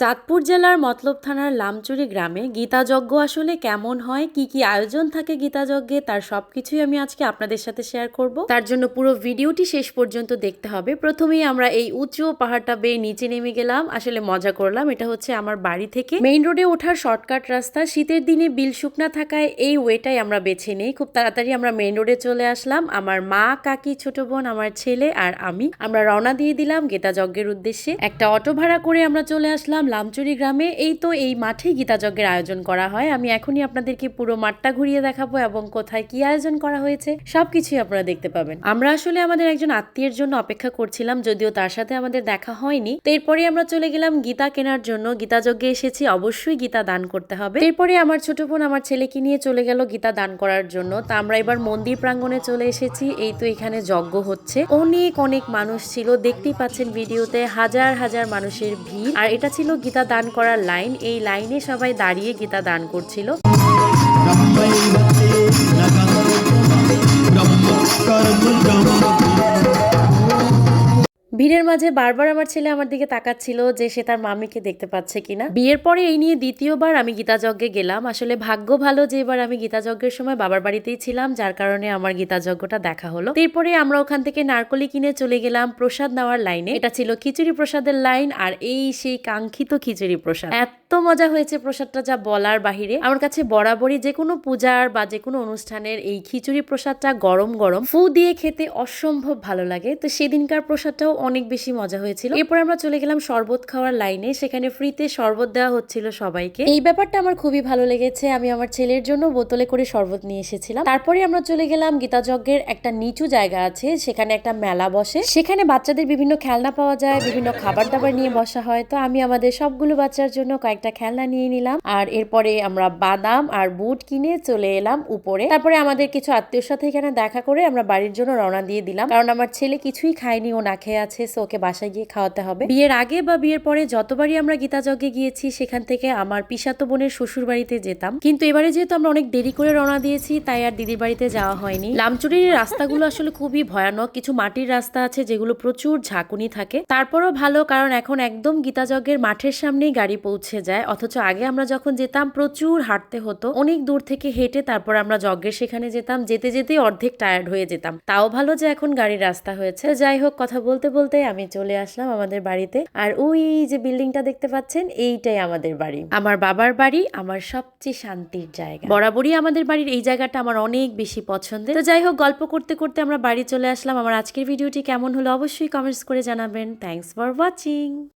চাঁদপুর জেলার মতলব থানার লামচুরি গ্রামে গীতাযজ্ঞ আসলে কেমন হয়, কি কি আয়োজন থাকে গীতাযজ্ঞে, তার সবকিছুই আমি আজকে আপনাদের সাথে শেয়ার করব। তার জন্য পুরো ভিডিওটি শেষ পর্যন্ত দেখতে হবে। প্রথমেই আমরা এই উঁচু পাহাড়টা বেয়ে নিচে নেমে গেলাম, আসলে মজা করলাম। এটা হচ্ছে আমার বাড়ি থেকে। মেইন রোডে ওঠার শর্টকাট রাস্তা, শীতের দিনে বিল শুকনা থাকায় এই ওয়েটাই আমরা বেছে নেই। খুব তাড়াতাড়ি আমরা মেইন রোডে চলে আসলাম। আমার মা, কাকি, ছোট বোন, আমার ছেলে আর আমি। আমরা রওনা দিয়ে দিলাম গীতাযজ্ঞের উদ্দেশ্যে। একটা অটো ভাড়া করে আমরা চলে আসলাম লামচুরি গ্রামে এই তো এই মাঠেই গীতাযজ্ঞের আয়োজন করা হয়। আমি এখনই আপনাদেরকে পুরো মাঠটা ঘুরিয়ে দেখাবো এবং কোথায় কি আয়োজন করা হয়েছে, সবকিছুই আপনারা দেখতে পাবেন। আমরা আসলে আমাদের একজন আত্মীয়ের জন্য অপেক্ষা করছিলাম, যদিও তার সাথে আমাদের দেখা হয়নি। তো এরপরে আমরা চলে গেলাম গীতা কেনার জন্য। গীতাযজ্ঞে এসেছি, অবশ্যই গীতা দান করতে হবে। এরপরে আমার ছোট বোন আমার ছেলেকে নিয়ে চলে গেল গীতা দান করার জন্য। তা আমরা এবার মন্দির প্রাঙ্গণে চলে এসেছি। এই তো এখানে যজ্ঞ হচ্ছে। অনেক অনেক মানুষ ছিল। দেখতেই পাচ্ছেন ভিডিওতে হাজার হাজার মানুষের ভিড়। আর এটা ছিল গীতা দান করার লাইন এই লাইনে সবাই দাঁড়িয়ে গীতা দান করছিল। ভিড়ের মাঝে বারবার আমার ছেলে আমার দিকে তাকাচ্ছিল যে সে তার মামিকে দেখতে পাচ্ছে কিনা। বিয়ের পরে এই নিয়ে দ্বিতীয়বার আমি গীতাযজ্ঞে গেলাম। আসলে ভাগ্য ভালো যে এবার আমি গীতাযজ্ঞের সময় বাবার বাড়িতেই ছিলাম, যার কারণে আমার গীতাযজ্ঞটা দেখা হলো। এরপরে আমরা ওখান থেকে নারকলি কিনে চলে গেলাম প্রসাদ নেওয়ার লাইনে। এটা ছিল খিচুড়ি প্রসাদের লাইন আর এই সেই কাঙ্ক্ষিত খিচুড়ি প্রসাদ। এত মজা হয়েছে প্রসাদটা যা বলার বাহিরে। আমার কাছে বরাবরই যে কোনো পূজার বা যে কোনো অনুষ্ঠানের এই খিচুড়ি প্রসাদটা গরম গরম। ফু দিয়ে খেতে অসম্ভব ভালো লাগে। তো সেদিনকার প্রসাদটাও অনেক বেশি মজা হয়েছিল। এরপর আমরা চলে গেলাম শরবত খাওয়ার লাইনে। সেখানে ফ্রিতে শরবত দেওয়া হচ্ছিল সবাইকে। এই ব্যাপারটা আমার খুবই ভালো লেগেছে। আমি আমার ছেলের জন্য বোতলে করে শরবত নিয়ে এসেছিলাম। তারপরে আমরা চলে গেলাম গীতাযজ্ঞের একটা নিচু জায়গা আছে। সেখানে একটা মেলা বসে। সেখানে বাচ্চাদের বিভিন্ন খেলনা পাওয়া যায়, বিভিন্ন খাবার দাবার নিয়ে বসা হয়। তো আমি আমাদের সবগুলো বাচ্চার জন্য কয়েকটা খেলনা নিয়ে নিলাম। আর এরপরে আমরা বাদাম আর বুট কিনে চলে এলাম উপরে। তারপরে আমাদের কিছু আত্মীয়র সাথে এখানে দেখা করে আমরা বাড়ির জন্য রওনা দিয়ে দিলাম। কারণ আমার ছেলে কিছুই খায়নি, ও না খেয়ে আছে। সো ওকে বাসায় গিয়ে খাওয়াতে হবে। বিয়ের আগে বা বিয়ের পরে যতবারই আমরা গীতাযজ্ঞে গিয়েছি, সেখান থেকে আমার পিসাতো বোনের শ্বশুর বাড়িতে যেতাম। কিন্তু এবারে যেহেতু আমরা অনেক দেরি করে রওনা দিয়েছি, তাই আর দিদির বাড়িতে যাওয়া হয়নি। লামচুরির রাস্তাগুলো আসলে খুবই ভয়ানক। কিছু মাটির রাস্তা আছে যেগুলো প্রচুর ঝাঁকুনি থাকে। তারপরও ভালো, কারণ এখন একদম গীতাযজ্ঞের মাঠের সামনেই গাড়ি পৌঁছে যায়। অথচ আগে আমরা যখন যেতাম, প্রচুর হাঁটতে হতো। অনেক দূর থেকে হেঁটে তারপর আমরা যজ্ঞের সেখানে যেতাম। যেতে যেতে অর্ধেক টায়ার্ড হয়ে যেতাম। তাও ভালো যে এখন গাড়ির রাস্তা হয়েছে। যাই হোক, কথা বলতে বলতে আমি চলে আসলাম আমাদের বাড়িতে। আর ওই যে বিল্ডিংটা দেখতে পাচ্ছেন, এইটাই আমাদের বাড়ি। আমার বাবার বাড়ি আমার সবচেয়ে শান্তির জায়গা। বরাবরই আমাদের বাড়ির এই জায়গাটা আমার অনেক বেশি পছন্দের। তো যাই হোক, গল্প করতে করতে আমরা বাড়ি চলে আসলাম। আমার আজকের ভিডিওটি কেমন হলো অবশ্যই কমেন্টস করে জানাবেন। Thanks for watching